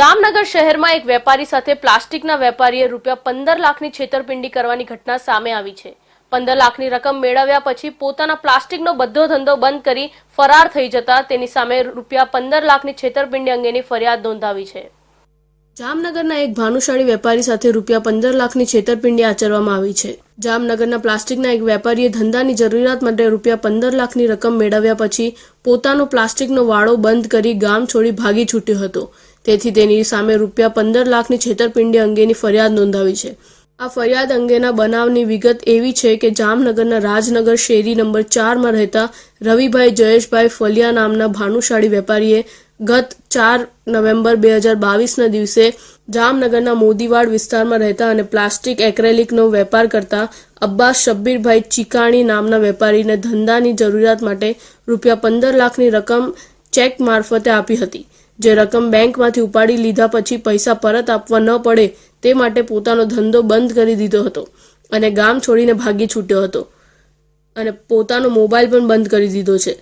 જામનગર શહેરમાં એક વેપારી સાથે પ્લાસ્ટિકના વેપારીએ રૂપિયા પંદર લાખની છેતરપિંડી કરવાની ઘટના સામે આવી છે. પંદર લાખની રકમ મેળવ્યા પછી પોતાના પ્લાસ્ટિકનો બધો ધંધો બંધ કરી ફરાર થઈ જતા તેની સામે રૂપિયા પંદર લાખની છેતરપિંડી અંગેની ફરિયાદ નોંધાવી છે. જામનગરના એક ભાનુશાળી વેપારી સાથે રૂપિયા પંદર લાખની છેતરપિંડી આચરવામાં આવી છે. જામનગરના પ્લાસ્ટિકના એક વેપારીએ ધંધાની જરૂરિયાત માટે રૂપિયા પંદર લાખની રકમ મેળવ્યા પછી પોતાનો પ્લાસ્ટિકનો વાળો બંધ કરી ગામ છોડી ભાગી છૂટ્યો હતો. તેથી તેની સામે રૂપિયા પંદર લાખની છેતરપિંડી અંગેની ફરિયાદ નોંધાવી છે. આ ફરિયાદ અંગેના બનાવની વિગત એવી છે કે જામનગરના રાજનગર શેરી નંબર ચારમાં રહેતા રવિભાઈ જયેશભાઈ ફલિયા નામના ભાનુશાળી વેપારીએ ગત ચાર નવેમ્બર બે હજાર બાવીસના દિવસે જામનગરના મોદીવાડ વિસ્તારમાં રહેતા અને પ્લાસ્ટિક એક્રેલિકનો વેપાર કરતા અબ્બાસ શબ્બીરભાઈ ચિકાણી નામના વેપારીને ધંધાની જરૂરિયાત માટે રૂપિયા પંદર લાખની રકમ ચેક મારફતે આપી હતી. જે રકમ બેંકમાંથી ઉપાડી લીધા પછી પૈસા પરત આપવા ન પડે તે માટે પોતાનો ધંધો બંધ કરી દીધો હતો અને ગામ છોડીને ભાગી છૂટ્યો હતો. અને પોતાનો મોબાઈલ પણ બંધ કરી દીધો છે.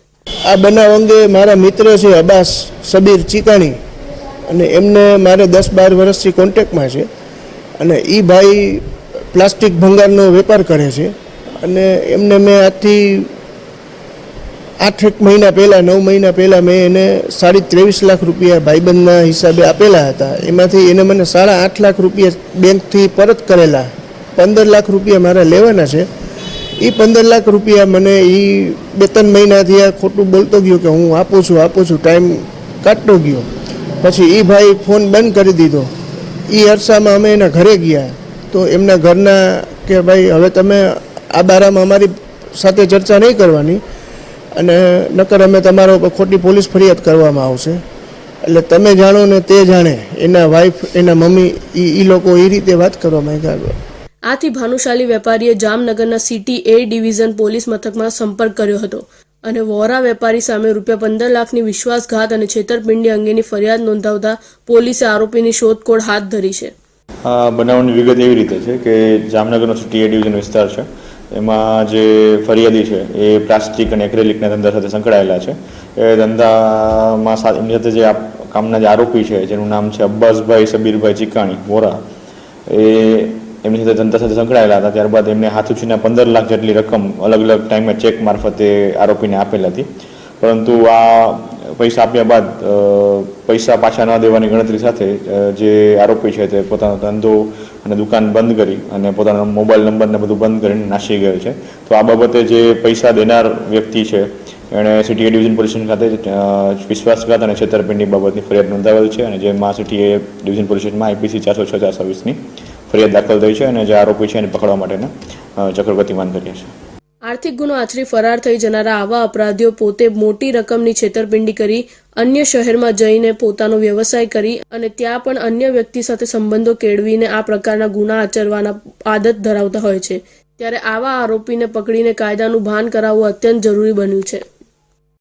આ બનાવ અંગે મારા મિત્ર છે અબાસ સબીર ચીકાણી. અને એમને મારે દસ બાર વર્ષથી કોન્ટેક્ટમાં છે. અને એ ભાઈ પ્લાસ્ટિક ભંગારનો વેપાર કરે છે. અને એમને મેં આજથી આઠ એક મહિના પહેલાં, નવ મહિના પહેલાં મેં એને સાડી ત્રેવીસ લાખ રૂપિયા ભાઈબંધના હિસાબે આપેલા હતા. એમાંથી એને મને સાડા આઠ લાખ રૂપિયા બેંકથી પરત કરેલા. પંદર લાખ રૂપિયા મારા લેવાના છે. એ પંદર લાખ રૂપિયા મને એ બે ત્રણ મહિનાથી આ ખોટું બોલતો ગયો કે હું આપું છું આપું છું ટાઈમ કાઢતો ગયો. પછી એ ભાઈ ફોન બંધ કરી દીધો. એ અરસામાં અમે એના ઘરે ગયા. તો એમના ઘરના કે ભાઈ હવે તમે આ બારામાં અમારી સાથે ચર્ચા નહીં કરવાની અને નકર અમે તમારા ખોટી પોલીસ ફરિયાદ કરવામાં આવશે. એટલે તમે જાણો ને તે જાણે એના વાઈફ એના મમ્મી એ લોકો એ રીતે વાત કરવા માંગ્યા. આથી ભાનુશાલી વેપારીએ જામનગરના સિટી એ ડિવિઝન પોલીસ મથકમાં સંપર્ક કર્યો હતો અને વોરા વેપારી સામે રૂપિયા પંદર લાખની વિશ્વાસઘાત અને છેતરપિંડી અંગેની ફરિયાદ નોંધાવતા પોલીસે આરોપીની શોધખોળ હાથ ધરી છે. આ બનાવની વિગત એવી રીતે છે કે જામનગરનો સિટી એ ડિવિઝન વિસ્તાર છે. એમાં જે ફરિયાદી છે એ પ્લાસ્ટિક અને એક્રેલિકના ધંધા સાથે સંકળાયેલા છે. એ ધંધામાં એમની સાથે જે કામના જે આરોપી છે, જેનું નામ છે અબ્બાસભાઈ સબીરભાઈ ચીકાણી, વોરા, એ એમની સાથે ધંધા સાથે સંકળાયેલા હતા, ત્યારબાદ એમને હાથુચીના પંદર લાખ જેટલી રકમ અલગ અલગ ટાઈમે ચેક મારફતે આરોપીને આપેલ હતી. પરંતુ આ પૈસા આપ્યા બાદ પૈસા પાછા ન દેવાની ગણતરી સાથે જે આરોપી છે તે પોતાનો ધંધો અને દુકાન બંધ કરી અને પોતાનો મોબાઈલ નંબરને બધું બંધ કરીને નાસી ગયો છે. તો આ બાબતે જે પૈસા દેનાર વ્યક્તિ છે, એણે સિટીએ ડિવિઝન પોલીસ ખાતે વિશ્વાસઘાત અને છેતરપિંડી બાબતની ફરિયાદ નોંધાવેલ છે અને જેમાં સિટી એ ડિવિઝન પોલીસ સ્ટેશનમાં આઈપીસી ચારસો છ ચાર સર્વિસની ફરિયાદ દાખલ થઈ છે અને જે આરોપી છે એને પકડવા માટેના અ, કર્યા છે. આર્થિક ગુનો આચરી ફરાર થઈ જનારા આવા અપરાધીઓ પોતે મોટી રકમની છેતરપિંડી કરી અન્ય શહેરમાં જઈને પોતાનો વ્યવસાય કરી અને ત્યાં પણ અન્ય વ્યક્તિ સાથે સંબંધો કેળવીને આ પ્રકારના ગુના આચરવાના આદત ધરાવતા હોય છે. ત્યારે આવા આરોપીને પકડીને કાયદાનું ભાન કરાવવું અત્યંત જરૂરી બન્યું છે.